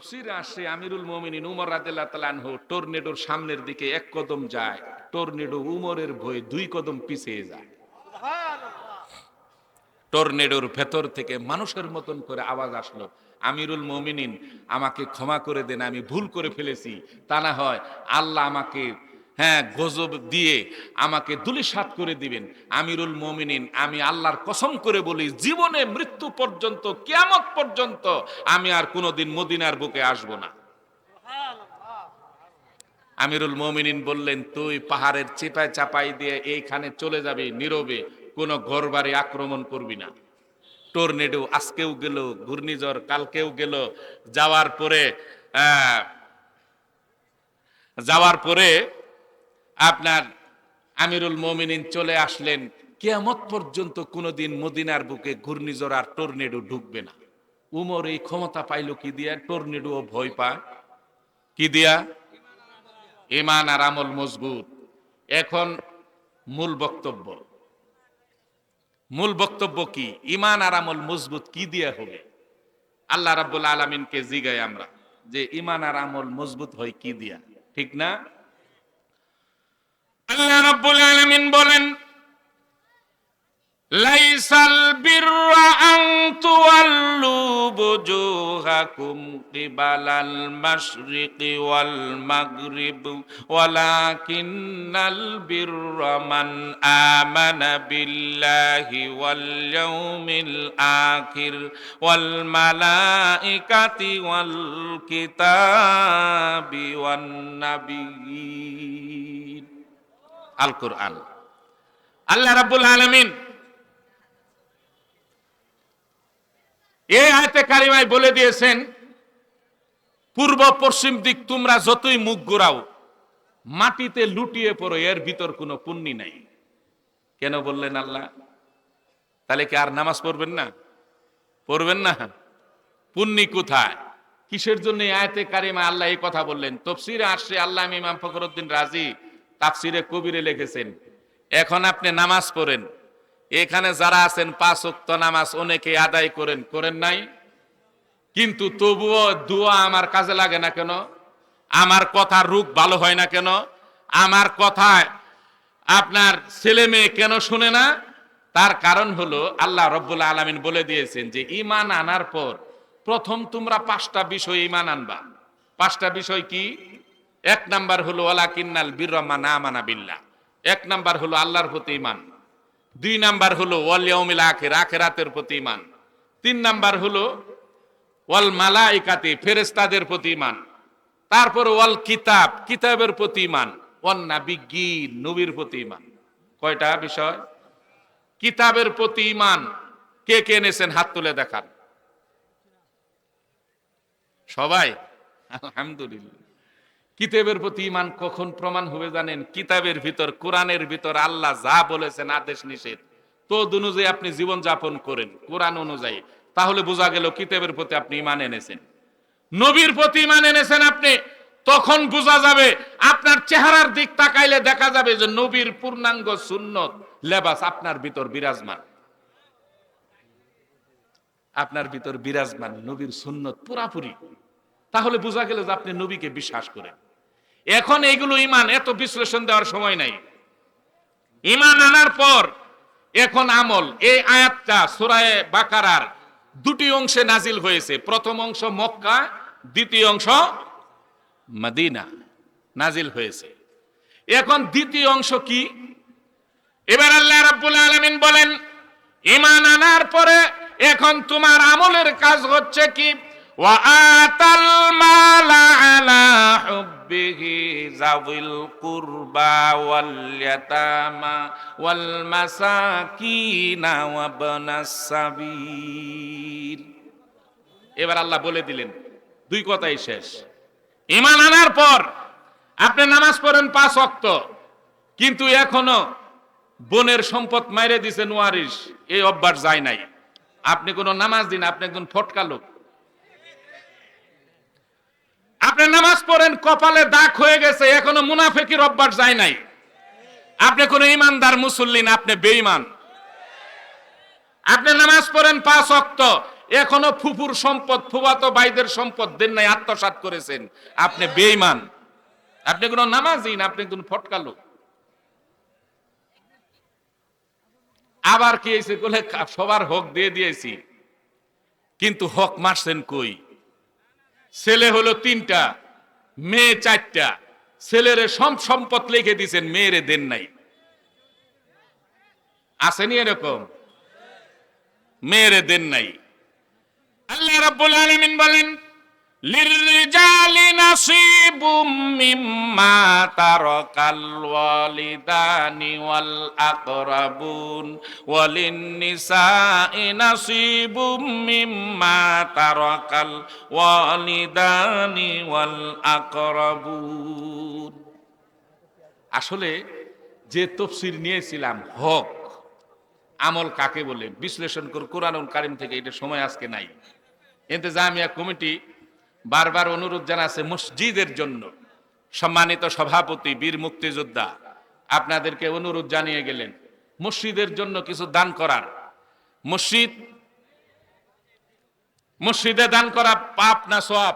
তফসিরে আসে আমিরুল মোমিনিন উমর রাদিল্লাহ তালানহু টর্নেডোর সামনের দিকে এক কদম যায়, টর্নেডো উমরের ভয়ে দুই কদম পিছিয়ে যায়। টর্নেডোর ভেতর থেকে মানুষের মতন করে আওয়াজ আসলো, আমিরুল মমিনিন আমাকে ক্ষমা করে দেন, আমি ভুল করে ফেলেছি। তা না হয় আল্লাহ আমাকে হ্যাঁ গজব দিয়ে আমাকে দুলিশাত করে দিবেন। আমিরুল মমিনিন, আমি আল্লাহর কসম করে বলি, জীবনে মৃত্যু পর্যন্ত, কিয়ামত পর্যন্ত আমি আর কোনোদিন মদিনার বুকে আসব না। আমিরুল মমিনিন বললেন, তুই পাহাড়ের চেপায় চাপাই দিয়ে এইখানে চলে যাবি নীরবে, কোনো ঘর বাড়ি আক্রমণ করবি না। টর্নেডো আজকেও গেল, ঘূর্ণিঝড় কালকেও গেল, যাওয়ার পরে যাওয়ার পরে আপনার আমিরুল মমিনিন চলে আসলেন, কেয়ামত পর্যন্ত কোনোদিন মদিনার বুকে ঘূর্ণিঝড় আর টর্নেডো ঢুকবে না। উমর এই ক্ষমতা পাইল কি দিয়া? টর্নেডো ভয় পায়। কি দিয়া? ইমান আর আমল মজবুত। এখন মূল বক্তব্য। মূল বক্তব্য কি? ইমান আর আমল মজবুত কি দিয়া হবে? আল্লাহ রাব্বুল আলামিনকে জিগাই আমরা যে ইমান আর আমল মজবুত হয় কি দিয়া। ঠিক না? আল্লাহ রাব্বুল আলামিন বলেন, লাইসাল বিররা আন তুওয়াল্লু বুজুহাকুম কিবালাল মাশরিকি ওয়াল মাগরিব, ওয়ালাকিন্নাল বিররা মান আমানা বিল্লাহি ওয়াল ইয়াউমিল আখির, ওয়াল মালাইকাতি ওয়াল কিতাবি ওয়ান নাবিয়্যিন। আল কোরআন আল্লাহ রাব্বুল আলামিন এই আয়তে কারিমায় বলে দিয়েছেন, পূর্ব পশ্চিম দিক তোমরা যতই মুখ ঘোরাও, মাটিতে লুটিয়ে পড়ো, এর ভিতর কোনো পুণ্যি নাই। কেন বললেন আল্লাহ? তাহলে কি আর নামাজ পড়বেন না? পড়বেন না? পুণ্যি কোথায়? কিসের জন্য আয়তে কারিমা আল্লাহ এই কথা বললেন? তফসিরে আসছে আল্লাহ ইমাম ফখরুদ্দিন রাজি। তাফসিরে কবিরে লিখেছেন, এখন আপনি নামাজ পড়েন, এখানে যারা আছেন পাঁচ নামাজ অনেকে আদায় করেন করেন নাই? কিন্তু তবুও দোয়া আমার কাজে লাগে না কেন? আমার কথার রূপ ভালো হয় না কেন? আমার কথায় আপনার ছেলে মেয়ে কেন শুনে না? তার কারণ হলো আল্লাহ রব্বুল আলমিন বলে দিয়েছেন যে ইমান আনার পর প্রথম তোমরা পাঁচটা বিষয় ইমান আনবা। পাঁচটা বিষয় কি? এক নাম্বার হলো ওয়ালা কিন্নাল বীরমা না মানা বিল্লাহ। এক নাম্বার হলো, আল্লাহর প্রতি ইমান দুই নাম্বার হলো, ওয়াল ইয়াউমিল আখির, আখিরাতের প্রতি ইমান তিন নাম্বার হলো, ওয়াল মালাইকাতি, ফেরেশতাদের প্রতি ইমান তারপর, ওয়াল কিতাব, কিতাবের প্রতি ইমান ওয়ান নাবিগি নবীর প্রতি ইমান কয়টা বিষয়? কিতাবের প্রতি ইমান কে কে এনেছেন? হাত তুলে দেখান। সবাই? আলহামদুলিল্লাহ। কিতাবের প্রতি ইমান কখন প্রমাণ হবে জানেন? কিতাবের ভিতর, কোরআনের ভিতর আল্লাহ যা বলেছেন আদেশ নিষেধ। তো অনুযায়ী আপনি জীবন যাপন করেন, কোরআন অনুযায়ী। তাহলে বোঝা গেল কিতাবের প্রতি আপনি ইমান এনেছেন। নবীর প্রতি ইমান এনেছেন আপনি, তখন বোঝা যাবে আপনার চেহারার দিক তাকাইলে দেখা যাবে যে নবীর পূর্ণাঙ্গ সুন্নত, লেবাস আপনার ভিতর বিরাজমান। আপনার ভিতর বিরাজমান, নবীর সুন্নত পুরাপুরি। তাহলে বোঝা গেল যে আপনি নবীকে বিশ্বাস করেন। এখন এইগুলো ইমান, এত বিশ্লেষণ দেওয়ার সময় নাই। ইমান আনার পর এখন আমল। এই আয়াতটা সুরায় বাকারার দুটি অংশে নাজিল হয়েছে। প্রথম অংশ মক্কা, দ্বিতীয় অংশ মদিনা, নাজিল হয়েছে। এখন দ্বিতীয় অংশ কি? এবার আল্লাহ রাব্বুল আলামিন বলেন ঈমান আনার পরে এখন তোমার আমলের কাজ হচ্ছে কি? আলা হুব্বিহি যাবিল কুরবা ওয়াল ইয়াতামা ওয়াল মাসাকিনা ওয়া ইবনাস এবার আল্লাহ বলে দিলেন, দুই কথাই শেষ। ঈমান আনার পর আপনি নামাজ পড়েন পাঁচ ওয়াক্ত, কিন্তু এখনও বোনের সম্পদ মাইরে দিছে নোয়ারিস এই অভ্যাস যায় নাই। আপনি কোন নামাজ দিন, আপনি একজন ফটকা লোক। আপনি নামাজ পড়েন, কপালে দাগ হয়ে গেছে, এখনও মুনাফেকির অভ্যাস যায় নাই। আপনি কোন ইমানদার মুসল্লিন আপনি বেঈমান। আপনি নামাজ পড়েন পাঁচ অক্ত এখনও ফুপুর সম্পদ ফুবাতো বাইদের সম্পদ, দেন নাই, আত্মসাৎ করেছেন। আপনি বেইমান আপনি কোনো নামাজি না, আপনি কোন ফটকালো আবার কি হয়েছে? বলে সবার হক দিয়ে দিয়েছি। কিন্তু হক মারছেন কই? ছেলে হলো তিনটা, মেয়ে চারটা। ছেলের সব সম্পদ লিখে দিয়েছেন মেয়েরে দেন নাই। আসেনি এরকম? মেয়েরে দেন নাই। আল্লাহ রাব্বুল আলামিন বলেন লিররিজালি নাসিবুম মিম্মা তারাকাল ওয়ালিদানি ওয়াল আকরাবুন ওয়ালিন নিসাই নাসিবুম মিম্মা তারাকাল ওয়ালিদানি ওয়াল আকরাবুন আসলে যে তফসির নিয়েছিলাম হক, আমল কাকে বলে? বিশ্লেষণ করে কোরআন কারিম থেকে, এটা সময় আজকে নাই। ইন্তেজামিয়া কমিটি বারবার অনুরোধ জানাচ্ছে মসজিদের জন্য। সম্মানিত সভাপতি, বীর মুক্তিযোদ্ধা, আপনাদেরকে অনুরোধ জানিয়ে গেলেন, মসজিদের জন্য কিছু দান করার। মসজিদ, মসজিদে দান করা পাপ না সব